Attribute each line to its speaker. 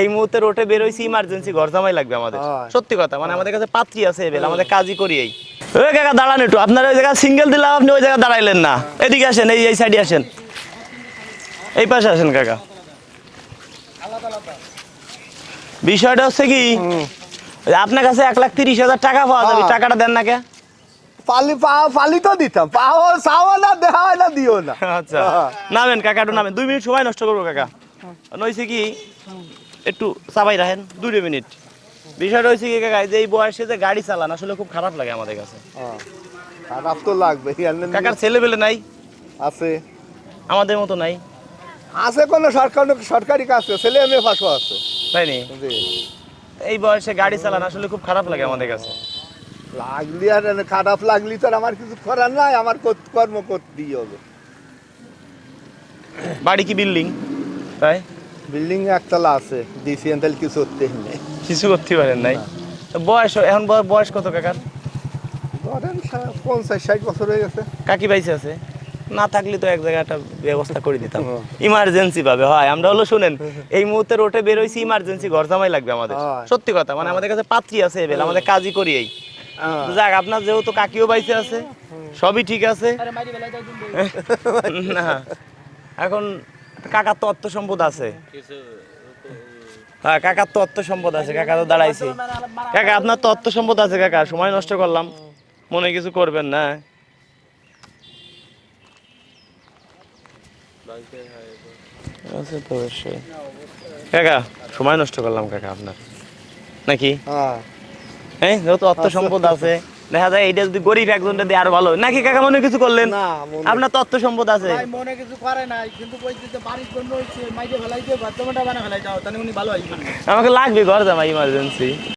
Speaker 1: এই মুহূর্তে রোটে বের হইছি ইমার্জেন্সি ঘর জামাই লাগবে আমাদের। সত্যি কথা মানে আমাদের কাছে পাত্রী আছে এবেল আমাদের কাজই করি এই। ওই কাকা দাঁড়ান একটু আপনার ওই জায়গায় সিঙ্গেল দিলাম আপনি ওই জায়গায় দাঁড়াইলেন না। এদিকে আসেন এই এই সাইডে আসেন। এই পাশে আসেন কাকা। বিষয়টা হচ্ছে কি আপনার কাছে এক লাখ তিরিশ হাজার টাকা পাওয়া যাবে
Speaker 2: হ্যাঁ।
Speaker 1: টাকাটা দেন না কে?
Speaker 2: পালি পাওয়া পালি তো দিতাম পাও চাও না দেওয়া না দিও না।
Speaker 1: আচ্ছা
Speaker 2: হ্যাঁ।
Speaker 1: নামেন কাকা একটু নামেন। দুই মিনিট সময় নষ্ট করব কাকা। নইছে কি একটু চাবাই রাখেন দুই মিনিট। বিষয়টা হয়েছে কি কাকা এই যে এই বয়সে যে গাড়ি চালান আসলে খুব খারাপ লাগে আমাদের কাছে।
Speaker 2: হ্যাঁ। খারাপ তো লাগবে
Speaker 1: কাকার ছেলে পেলে নাই?
Speaker 2: আছে।
Speaker 1: আমাদের মতো নাই।
Speaker 2: আছে কোনো সরকার সরকারি কাজ ছেলে মেয়ে পাশও আছে।
Speaker 1: তাই নি। এই বয়সে গাড়ি চালান আসলে খুব খারাপ লাগে আমাদের কাছে।
Speaker 2: লাগলি আর খারাপ লাগলি তো আমার কিছু করার নাই আমার কর্ম করতেই হবে।
Speaker 1: বাড়ি কি বিল্ডিং? তাই?
Speaker 2: বিল্ডিং একতলা আছে দিছি তাহলে কিছু করতে নেই।
Speaker 1: কিছু করতে পারেন নাই? বয়স এখন বয়- বয়স কত কাকার?
Speaker 2: ধরেন পঞ্চাশ ষাট বছর হয়ে গেছে।
Speaker 1: কাকি বাইসে আছে? না থাকলে তো এক জায়গায় একটা ব্যবস্থা করে দিতাম।
Speaker 2: হ্যাঁ।
Speaker 1: ইমার্জেন্সি ভাবে হয়। আমরা হলো শুনেন এই মুহূর্তে রোটে বের হইছি ইমার্জেন্সি ঘর জামাই লাগবে আমাদের। সত্যি কথা মানে আমাদের কাছে পাত্রী আছে এবেল আমাদের কাজই করি এই।
Speaker 2: হ্যাঁ।
Speaker 1: যাক আপনার যেহেতু কাকিও বাইসে আছে সবই ঠিক আছে। না। এখন কাকার তো অর্থ সম্পদ আছে। হ্যাঁ কাকার তো অর্থ সম্পদ আছে কাকা তো দাঁড়াইছে। কাকা আপনার তো অর্থ সম্পদ আছে কাকা সময় নষ্ট করলাম। মনে কিছু করবেন না। আছে তো অবশ্যই। কাকা সময় নষ্ট করলাম কাকা আপনার। নাকি?
Speaker 2: হ্যাঁ।
Speaker 1: হ্যাঁ যেহেতু অর্থ সম্পদ আছে। দেখা যায় এটা যদি গরিব একজনটা দিয়ে আরও ভালো নাকি কাকা মনে কিছু করলেন?
Speaker 2: না,
Speaker 1: আপনার তত্ত্ব সম্পদ আছে।
Speaker 3: মনে কিছু করে নাই কিন্তু বাড়ির জন্য মাইকে ফেলাই দিয়ে বাথরুমটা বানা ফেলাই দাও তাহলে উনি ভালো
Speaker 1: আমাকে লাগবে ঘর জামা ইমার্জেন্সি